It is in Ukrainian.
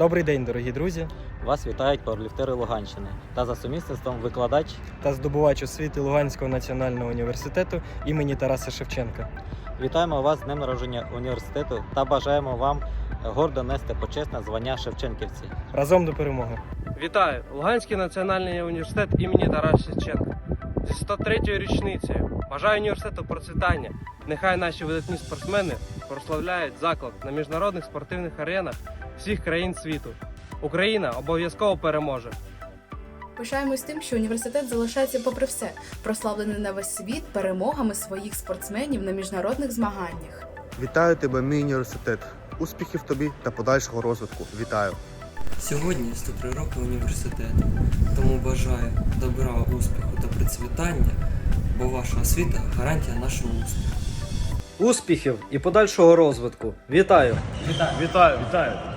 Добрий день, дорогі друзі Вас вітають пауерліфтери Луганщини та за сумісництвом викладач. та здобувач освіти Луганського національного університету імені Тараса Шевченка. Вітаємо вас з днем народження університету та бажаємо вам гордо нести почесне звання Шевченківці. Разом до перемоги! Вітаю! Луганський національний університет імені Тараса Шевченка. Зі 103-ї річницею бажаю університету процвітання. Нехай наші видатні спортсмени прославляють заклад на міжнародних спортивних аренах всіх країн світу. Україна обов'язково переможе. Пишаємось тим, що університет залишається попри все, прославлений на весь світ перемогами своїх спортсменів на міжнародних змаганнях. Вітаю тебе, мій університет. Успіхів тобі та подальшого розвитку. Вітаю! Сьогодні 103 роки університету, тому бажаю добра, успіху та процвітання, бо ваша освіта гарантія нашого успіху. Успіхів і подальшого розвитку. Вітаю! Вітаю, вітаю!